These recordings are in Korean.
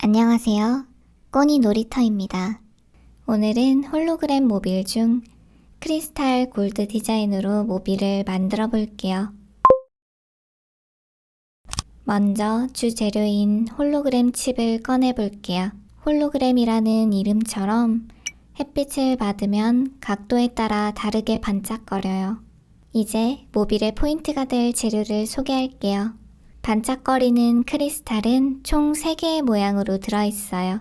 안녕하세요. 꼬니 놀이터입니다. 오늘은 홀로그램 모빌 중 크리스탈 골드 디자인으로 모빌을 만들어 볼게요. 먼저 주재료인 홀로그램 칩을 꺼내 볼게요. 홀로그램이라는 이름처럼 햇빛을 받으면 각도에 따라 다르게 반짝거려요. 이제 모빌의 포인트가 될 재료를 소개할게요. 반짝거리는 크리스탈은 총 3개의 모양으로 들어있어요.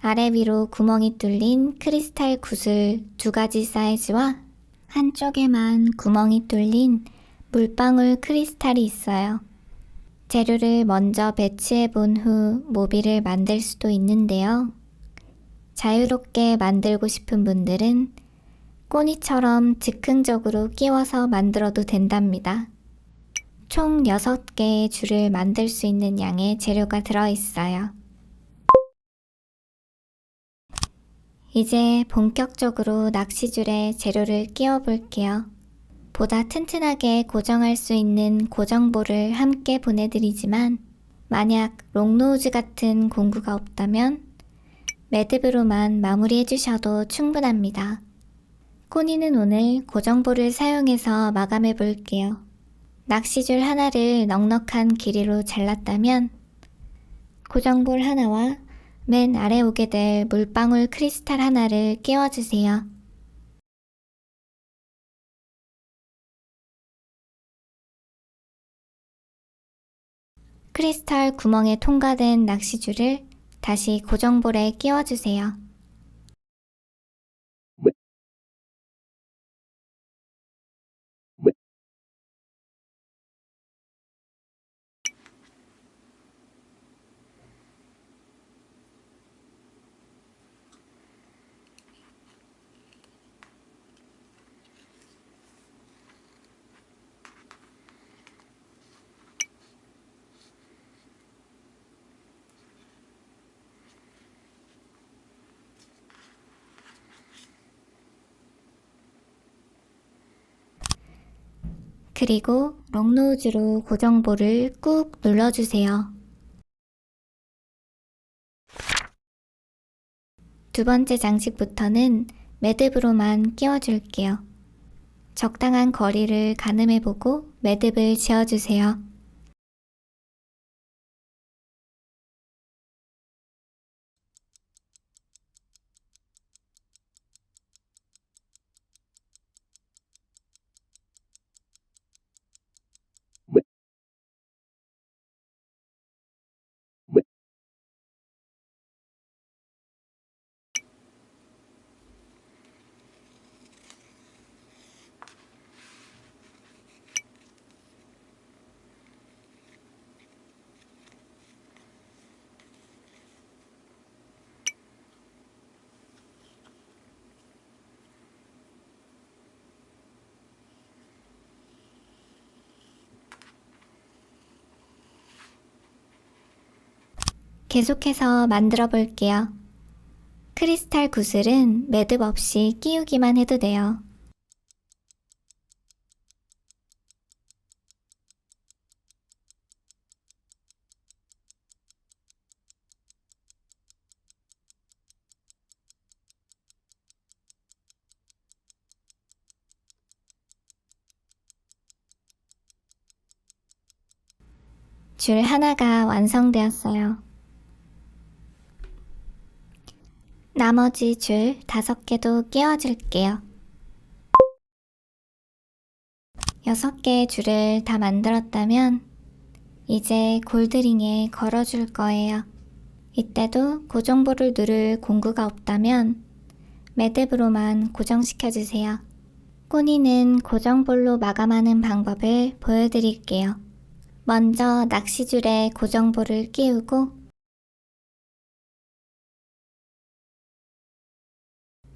아래 위로 구멍이 뚫린 크리스탈 구슬 두 가지 사이즈와 한쪽에만 구멍이 뚫린 물방울 크리스탈이 있어요. 재료를 먼저 배치해 본 후 모빌을 만들 수도 있는데요. 자유롭게 만들고 싶은 분들은 꼬니처럼 즉흥적으로 끼워서 만들어도 된답니다. 총 6개의 줄을 만들 수 있는 양의 재료가 들어있어요. 이제 본격적으로 낚시줄에 재료를 끼워 볼게요. 보다 튼튼하게 고정할 수 있는 고정볼을 함께 보내드리지만 만약 롱노우즈 같은 공구가 없다면 매듭으로만 마무리해 주셔도 충분합니다. 꼬니는 오늘 고정볼을 사용해서 마감해 볼게요. 낚시줄 하나를 넉넉한 길이로 잘랐다면 고정볼 하나와 맨 아래 오게 될 물방울 크리스탈 하나를 끼워주세요. 크리스탈 구멍에 통과된 낚시줄을 다시 고정볼에 끼워주세요. 그리고 롱노즈로 고정볼을 꾹 눌러주세요. 두 번째 장식부터는 매듭으로만 끼워줄게요. 적당한 거리를 가늠해보고 매듭을 지어주세요. 계속해서 만들어 볼게요. 크리스탈 구슬은 매듭 없이 끼우기만 해도 돼요. 줄 하나가 완성되었어요. 나머지 줄 다섯 개도 끼워줄게요. 여섯 개의 줄을 다 만들었다면 이제 골드링에 걸어줄 거예요. 이때도 고정볼을 누를 공구가 없다면 매듭으로만 고정시켜주세요. 꼬니는 고정볼로 마감하는 방법을 보여드릴게요. 먼저 낚시줄에 고정볼을 끼우고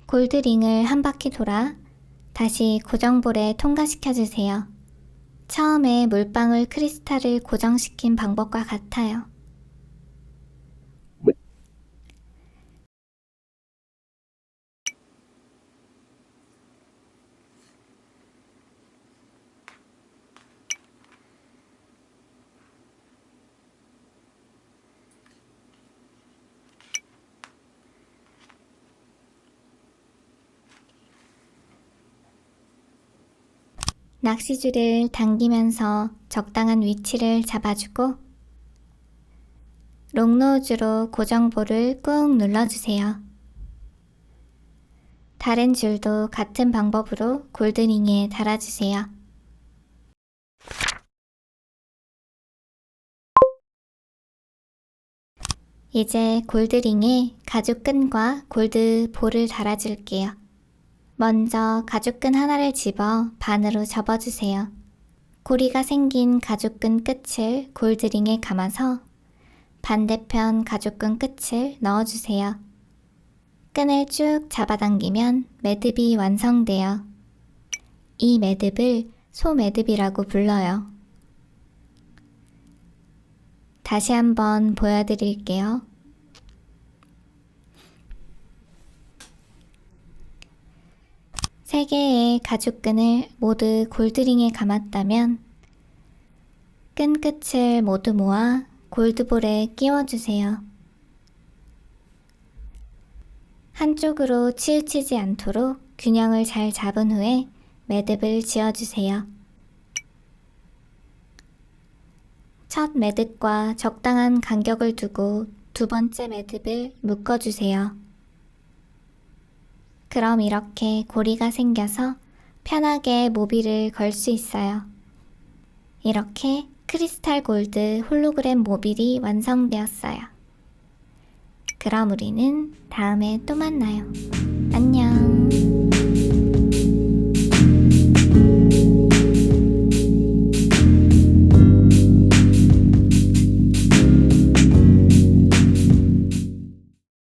골드링을 한 바퀴 돌아 다시 고정볼에 통과시켜 주세요. 처음에 물방울 크리스탈을 고정시킨 방법과 같아요. 낚시줄을 당기면서 적당한 위치를 잡아주고 롱노즈로 고정볼을 꾹 눌러주세요. 다른 줄도 같은 방법으로 골드링에 달아주세요. 이제 골드링에 가죽끈과 골드볼을 달아줄게요. 먼저 가죽끈 하나를 집어 반으로 접어주세요. 고리가 생긴 가죽끈 끝을 골드링에 감아서 반대편 가죽끈 끝을 넣어주세요. 끈을 쭉 잡아당기면 매듭이 완성돼요. 이 매듭을 소매듭이라고 불러요. 다시 한번 보여드릴게요. 세 개의 가죽끈을 모두 골드링에 감았다면 끈 끝을 모두 모아 골드볼에 끼워주세요. 한쪽으로 치우치지 않도록 균형을 잘 잡은 후에 매듭을 지어주세요. 첫 매듭과 적당한 간격을 두고 두 번째 매듭을 묶어주세요. 그럼 이렇게 고리가 생겨서 편하게 모비를 걸 수 있어요. 이렇게 크리스탈 골드 홀로그램 모빌이 완성되었어요. 그럼 우리는 다음에 또 만나요. 안녕.